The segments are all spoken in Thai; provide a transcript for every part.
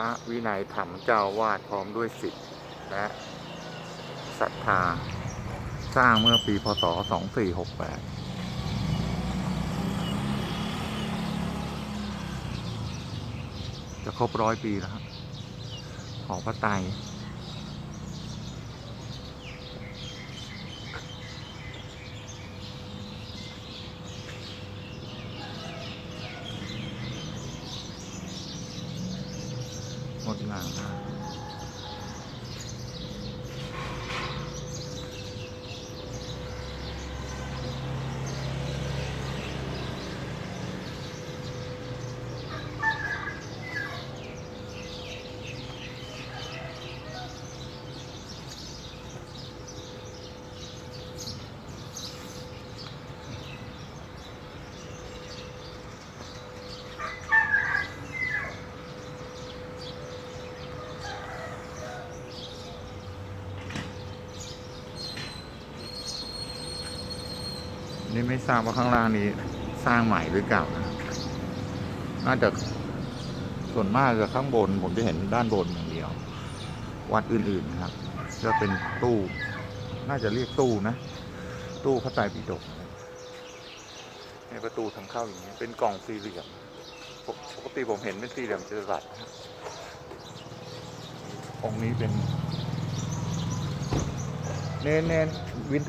ระวินัยธรรมเจ้าวาดพร้อมด้วยสิทธิ์และศรัทธา สร้างเมื่อปีพศ 2468จะครบร้อยปีแล้วครับ ของพระไตร งดงา นี่ไม่ทราบว่าข้างล่างนี้สร้างใหม่หรือเก่านะน่าจะส่วนมากจะข้างบน ผมจะเห็นด้านบนอย่างเดียว วัดอื่นๆนะครับก็เป็นตู้ น่าจะเรียกตู้นะ ตู้พระไตรปิฎกในประตูทางเข้าอย่างนี้ เป็นกล่องสี่เหลี่ยม ปกติผมเห็นเป็นสี่เหลี่ยมจัตุรัสองนี้เป็น เนนเนนวิน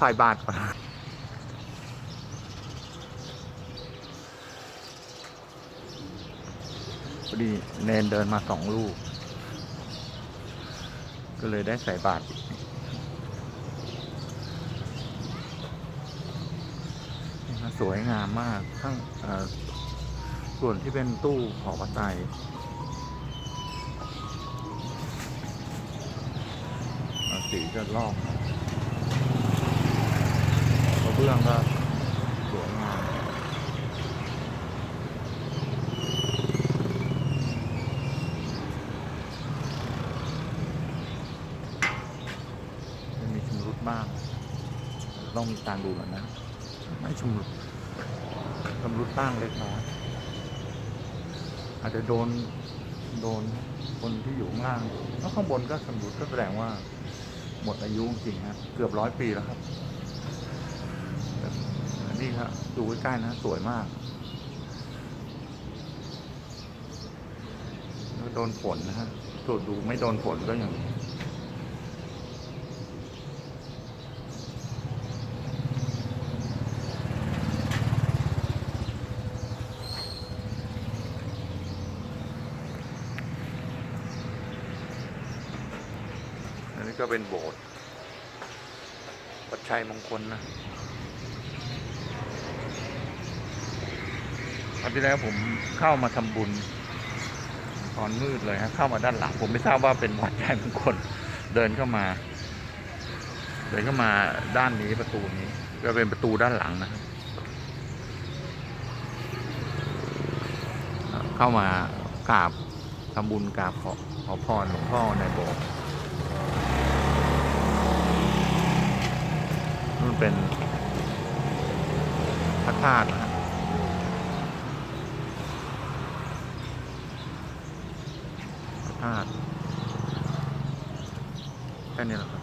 ถ่ายบาทก่อน พอดีเนนเดินมาสองลูก ก็เลยได้ใส่บาทอีกนี่ฮะสวยงามมากทั้งส่วนที่เป็นตู้หอพระไตรเอ่อสีจะลอกกระเบื้องก็สวยงาม จะมีชำรุดบ้าง ต้องมีการดูแล้วนะไม่ชำรุดชำรุดบ้งเล็กน้อยอาจจะโดนโดนคนที่อยู่ข้างล่างแล้วข้างบนก็ชำรุดก็แสดงว่า หมดอายุจริงฮะเกือบร้อยปีแล้วครับนนี้ครับดูใกล้ๆนะ สวยมากโดนฝนนะฮะตรวจดูไม่โดนฝนก็อย่างอัน นี้ก็เป็นโบสถ์ปัจชัยมงคลนะอันที่แล้วผมเข้ามาทำบุญตอนมืดเลยฮะเข้ามาด้านหลังผมไม่ทราบว่าเป็นวัดชัยมงคลเดินเข้ามา เดินเข้ามาด้านนี้ประตูนี้ก็เป็นประตูด้านหลังนะครับเข้ามากราบทำบุญกราบขอขอพรหลวงพ่อในโบสถ์ เป็นพระธาตุนะพระธาตุแค่นี้แหละ